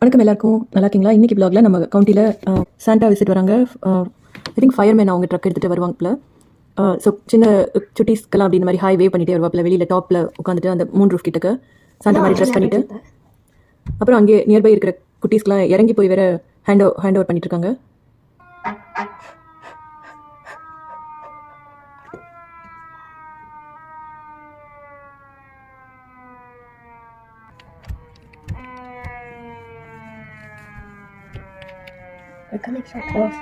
வணக்கம் எல்லாருக்கும். நல்லா இருக்கீங்களா? இன்னைக்கு பிளாகில் நம்ம கவுண்டியில் சாண்டா விசிட் வராங்க. ஐ திங்க் ஃபயர்மேன் அவங்க ட்ரக் எடுத்துகிட்டு வருவாங்கப்பில் ஸோ சின்ன சுட்டீஸ்க்கெல்லாம் அப்படி இந்த மாதிரி ஹாய் வே பண்ணிட்டே வருவாப்பில். வெளியில் டாப்பில் உட்காந்துட்டு அந்த மூணு ரூஃப் கிட்டக்கு. சாண்டா மாதிரி ட்ரெஸ் பண்ணிட்டு. அப்புறம் அங்கே நியர்பை இருக்கிற குட்டீஸ்க்குலாம் இறங்கி போய் வேறு ஹேண்ட் ஹேண்ட் ஓவர் பண்ணிட்டு They're coming so close.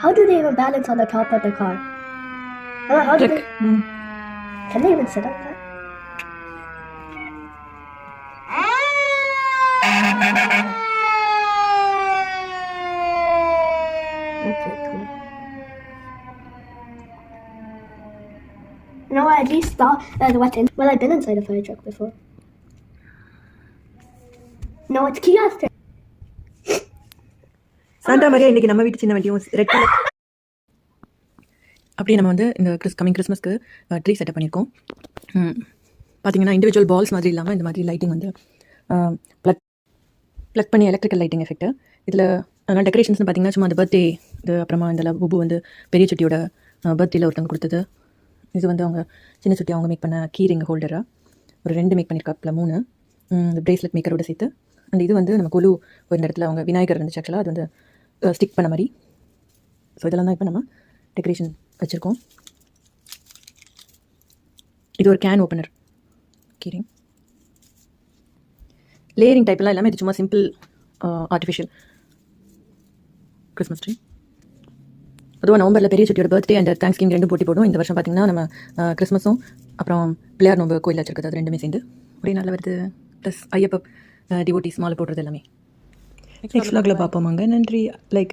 How do they even balance on the top of the car? How, how do they, can they even sit on that? Okay, cool. You know what? At least thought uh, what's in. Well, I've been inside a fire truck before. No, it's kiosk. Santa Maria இன்னைக்கு நம்ம வீட்டு சின்ன வண்டியும் red colour அப்படியே நம்ம வந்து இந்த Chris coming கிறிஸ்மஸ்க்கு ட்ரீ செட்டப் பண்ணியிருக்கோம் ம், பார்த்தீங்கன்னா இண்டிவிஜுவல் பால்ஸ் மாதிரி இல்லாமல் இந்த மாதிரி லைட்டிங் வந்து uh, ப்ளக் ப்ளக் பண்ணி எலக்ட்ரிக்கல் லைட்டிங் எஃபெக்ட்டு இதில் அதனால் டெக்கரேஷன்ஸ்னு பார்த்தீங்கன்னா சும்மா அந்த பர்த்டே இது அப்புறமா இந்த புபு வந்து பெரிய சுட்டியோட uh, பர்த்டேல ஒருத்தவங்க கொடுத்தது. இது வந்து அவங்க சின்ன சுட்டி அவங்க மேக் பண்ண கீரிங் ஹோல்டராக ஒரு ரெண்டு மேக் பண்ணியிருக்காப்புல மூணு. இந்த ப்ரேஸ்லெட் மேக்கரோட சேர்த்து. அந்த இது வந்து நம்ம குழு ஒரு இடத்துல அவங்க விநாயகர் இருந்துச்சு ஆக்சுவலாக அது வந்து ஸ்டிக் பண்ண மாதிரி. ஸோ இதெல்லாம் தான் இப்போ நம்ம டெக்கரேஷன் வச்சுருக்கோம். இது ஒரு கேன் ஓப்பனர் கீரிங் லேயரிங் டைப்லாம் எல்லாமே இது சும்மா சிம்பிள் ஆர்டிஃபிஷியல் கிறிஸ்மஸ் ட்ரீ அதுவும் நவம்பரில் பெரிய சுட்டியோட பர்த்டே அண்ட் தேங்க்ஸ் கிங் ரெண்டும் போட்டி போடும் இந்த வருஷம் பார்த்திங்கன்னா நம்ம கிறிஸ்மஸும் அப்புறம் பிள்ளையார் நோம்பு கோயில் வச்சிருக்கிறது அது ரெண்டுமே சேர்ந்து. அப்படியே நல்லா வருது. ப்ளஸ் ஐயப்ப டிவோட்டிஸ் மாலை போடுறது எல்லாமே. நெக்ஸ்ட் vlogல பார்ப்போமாங்க. நன்றி. லைக்